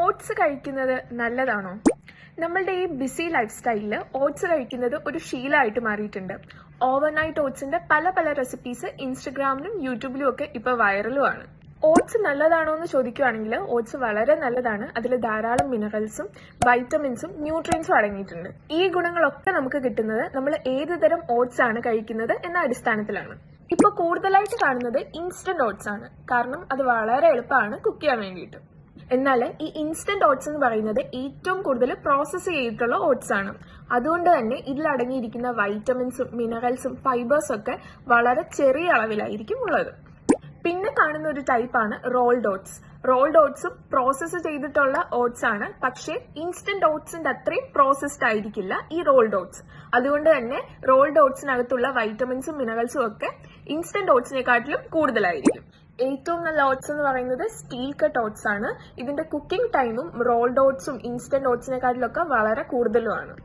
Oats കഴിക്കുന്നത് നല്ലതാണോ? നമ്മളുടെ ഈ ബിസി ലൈഫ് സ്റ്റൈലിൽ ഓട്സ് കഴിക്കുന്നത് ഒരു ശീലമായിട്ട് മാറിയിട്ടുണ്ട്. ഓവർനൈറ്റ് ഓട്സിന്റെ പല പല റെസിപ്പീസ് ഇൻസ്റ്റഗ്രാമിലും യൂട്യൂബിലും ഒക്കെ ഇപ്പോൾ വൈറലുമാണ് ഓട്സ് നല്ലതാണോ എന്ന് ചോദിക്കുകയാണെങ്കിൽ ഓട്സ് വളരെ നല്ലതാണ്. അതിൽ ധാരാളം മിനറൽസും വൈറ്റമിൻസും ന്യൂട്രിയൻസും അടങ്ങിയിട്ടുണ്ട്. ഈ ഗുണങ്ങളൊക്കെ നമുക്ക് കിട്ടുന്നത് നമ്മൾ ഏത് തരം ഓട്സ് ആണ് കഴിക്കുന്നത് എന്ന അടിസ്ഥാനത്തിലാണ്. ഇപ്പൊ കൂടുതലായിട്ട് കാണുന്നത് ഇൻസ്റ്റന്റ് ഓട്സ് ആണ്. കാരണം അത് വളരെ എളുപ്പമാണ് കുക്ക് ചെയ്യാൻ വേണ്ടിയിട്ട്. എന്നാൽ ഈ ഇൻസ്റ്റന്റ് ഓട്സ് എന്ന് പറയുന്നത് ഏറ്റവും കൂടുതൽ പ്രോസസ്സ് ചെയ്തിട്ടുള്ള ഓട്സ് ആണ്. അതുകൊണ്ട് തന്നെ ഇതിൽ അടങ്ങിയിരിക്കുന്ന വൈറ്റമിൻസും മിനറൽസും ഫൈബേഴ്സും ഒക്കെ വളരെ ചെറിയ അളവിലായിരിക്കും ഉള്ളത്. പിന്നെ കാണുന്ന ഒരു ടൈപ്പാണ് റോൾഡ് ഓട്സ് റോൾഡ് ഓട്സും പ്രോസസ്സ് ചെയ്തിട്ടുള്ള ഓട്സ് ആണ്. പക്ഷേ ഇൻസ്റ്റന്റ് ഓട്സിന്റെ അത്രയും പ്രോസസ്ഡ് ആയിരിക്കില്ല ഈ റോൾഡ് ഓട്സ് അതുകൊണ്ട് തന്നെ റോൾഡ് ഓട്സിനകത്തുള്ള വൈറ്റമിൻസും മിനറൽസും ഒക്കെ ഇൻസ്റ്റന്റ് ഓട്സിനെക്കാട്ടിലും കൂടുതലായിരിക്കും. ഏറ്റവും നല്ല ഓട്സ് എന്ന് പറയുന്നത് സ്റ്റീൽ കട്ട് ഓട്സ് ആണ്. ഇതിന്റെ കുക്കിംഗ് ടൈമും റോൾഡ് ഓട്സും ഇൻസ്റ്റന്റ് ഓട്സിനെക്കാട്ടിലൊക്കെ വളരെ കൂടുതലുമാണ്.